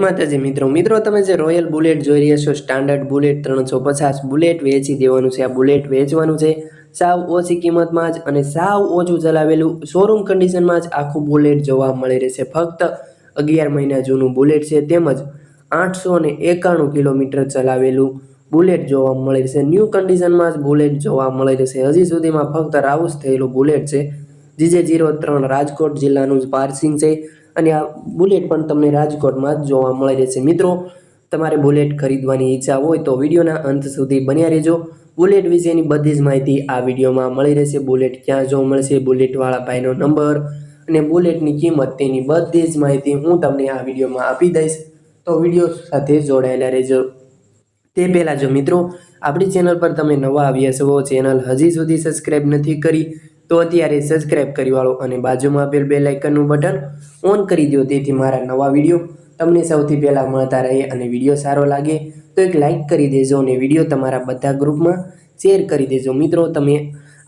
માતાજી, મિત્રો. મિત્રો, તમે જે રોયલ બુલેટ જોઈ રહ્યા છો સ્ટાન્ડર્ડ બુલેટ ત્રણસો પચાસ બુલેટ વેચી દેવાનું છે. આ બુલેટ વેચવાનું છે. સાવ ઓછી કિંમતમાં જ અને સાવ ઓછું ચલાવેલું શોરૂમ કન્ડિશનમાં જ આખું બુલેટ જોવા મળી રહેશે. ફક્ત અગિયાર મહિના જૂનું બુલેટ છે. તેમજ આઠસો ને એકાણું કિલોમીટર ચલાવેલું બુલેટ જોવા મળી રહેશે. ન્યૂ કન્ડિશનમાં જ બુલેટ જોવા મળી રહેશે. હજી સુધીમાં ફક્ત રાઉસ થયેલું બુલેટ છે. જીજે જીરો ત્રણ રાજકોટ જિલ્લાનું જ પાર્સિંગ છે. અને આ બુલેટ પણ તમને રાજકોટમાં જ જોવા મળી રહેશે. મિત્રો, તમારે બુલેટ ખરીદવાની ઈચ્છા હોય તો વિડીયોના અંત સુધી બન્યા રહેજો. બુલેટ વિશેની બધી જ માહિતી આ વિડીયોમાં મળી રહેશે. બુલેટ ક્યાં જોવા મળશે, બુલેટવાળા ભાઈનો નંબર અને બુલેટની કિંમત તેની બધી જ માહિતી હું તમને આ વિડીયોમાં આપી દઈશ. તો વીડિયો સાથે જોડાયેલા રહેજો. તે પહેલાં જો મિત્રો, આપણી ચેનલ પર તમે નવા આવ્યા છો, ચેનલ હજી સુધી સબસ્ક્રાઈબ નથી કરી તો અત્યારે સબસ્ક્રાઈબ કરી વાળો અને બાજુમાં આપેલ બે લાઇકનનું બટન ઓન કરી દો તેથી મારા નવા વીડિયો તમને સૌથી પહેલાં મળતા રહે અને વીડિયો સારો લાગે તો એક લાઇક કરી દેજો અને વીડિયો તમારા બધા ગ્રુપમાં શેર કરી દેજો. મિત્રો, તમે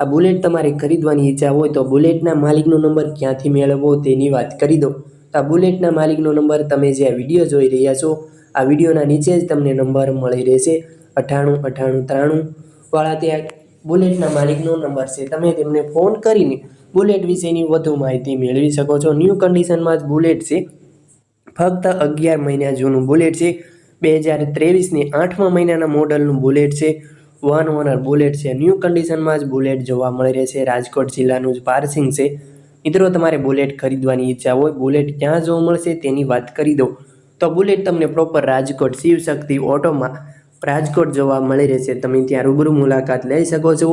આ બુલેટ તમારે ખરીદવાની ઈચ્છા હોય તો બુલેટના માલિકનો નંબર ક્યાંથી મેળવવો તેની વાત કરી દો. તો આ બુલેટના માલિકનો નંબર તમે જે આ વીડિયો જોઈ રહ્યા છો, આ વિડીયોના નીચે જ તમને નંબર મળી રહેશે. અઠ્ઠાણું અઠ્ઠાણું ત્રાણું વાળા ત્યાં બુલેટના માલિકનો નંબર છે. તમે તેમને ફોન કરીને બુલેટ વિશેની વધુ માહિતી મેળવી શકો છો. ન્યૂ કન્ડિશનમાં જ બુલેટ છે. ફક્ત અગિયાર મહિના જૂનું બુલેટ છે. બે હજાર ત્રેવીસની આઠમા મહિનાના મોડલનું બુલેટ છે. વન ઓનર બુલેટ છે. ન્યૂ કન્ડિશનમાં જ બુલેટ જોવા મળી રહેશે રાજકોટ જિલ્લાનું જ પાર્સિંગ છે. મિત્રો, તમારે બુલેટ ખરીદવાની ઈચ્છા હોય, બુલેટ ક્યાં જોવા મળશે તેની વાત કરી દો તો બુલેટ તમને પ્રોપર રાજકોટ શિવશક્તિ ઓટોમાં રાજકોટ જોવા મળી રહેશે તમે ત્યાં રૂબરૂ મુલાકાત લઈ શકો છો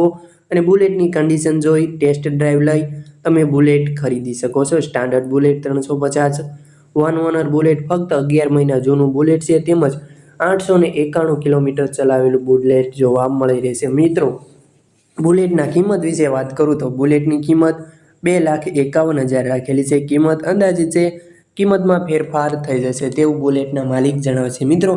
અને બુલેટની કન્ડિશન જોઈ ટેસ્ટ ડ્રાઈવ લઈ તમે બુલેટ ખરીદી શકો છો. સ્ટાન્ડર્ડ બુલેટ ત્રણસો પચાસ વન ઓનર બુલેટ ફક્ત અગિયાર મહિના જૂનું બુલેટ છે. તેમજ આઠસો ને એકાણું કિલોમીટર ચલાવેલું બુલેટ જોવા મળી રહેશે મિત્રો, બુલેટના કિંમત વિશે વાત કરું તો બુલેટની કિંમત બે લાખ એકાવન હજાર રાખેલી છે. કિંમત અંદાજિત છે, કિંમતમાં ફેરફાર થઈ જશે તેવું બુલેટના માલિક જણાવે છે. મિત્રો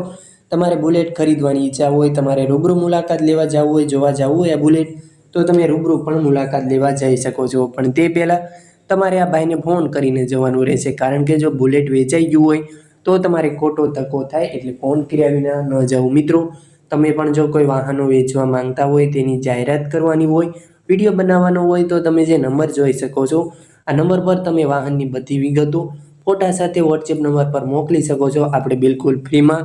તમારે બુલેટ ખરીદવાની ઈચ્છા હોય, તમારે રૂબરૂ મુલાકાત લેવા જવું હોય, જોવા જવું હોય આ બુલેટ, તો તમે રૂબરૂ પણ મુલાકાત લેવા જઈ શકો છો. પણ તે પહેલાં તમારે આ ભાઈને ફોન કરીને જવાનું રહેશે. કારણ કે જો બુલેટ વેચાઈ ગયું હોય, તો તમારે ખોટો તકો થાય એટલે ફોન કર્યા વિના ન જવું મિત્રો, તમે પણ જો કોઈ વાહનો વેચવા માંગતા હોય, તેની જાહેરાત કરવાની હોય, વીડિયો બનાવવાનો હોય, તો તમે જે નંબર જોઈ શકો છો. આ નંબર પર તમે વાહનની બધી વિગતો, ફોટા સાથે વોટ્સએપ નંબર પર મોકલી શકો છો. આપણે બિલકુલ ફ્રીમાં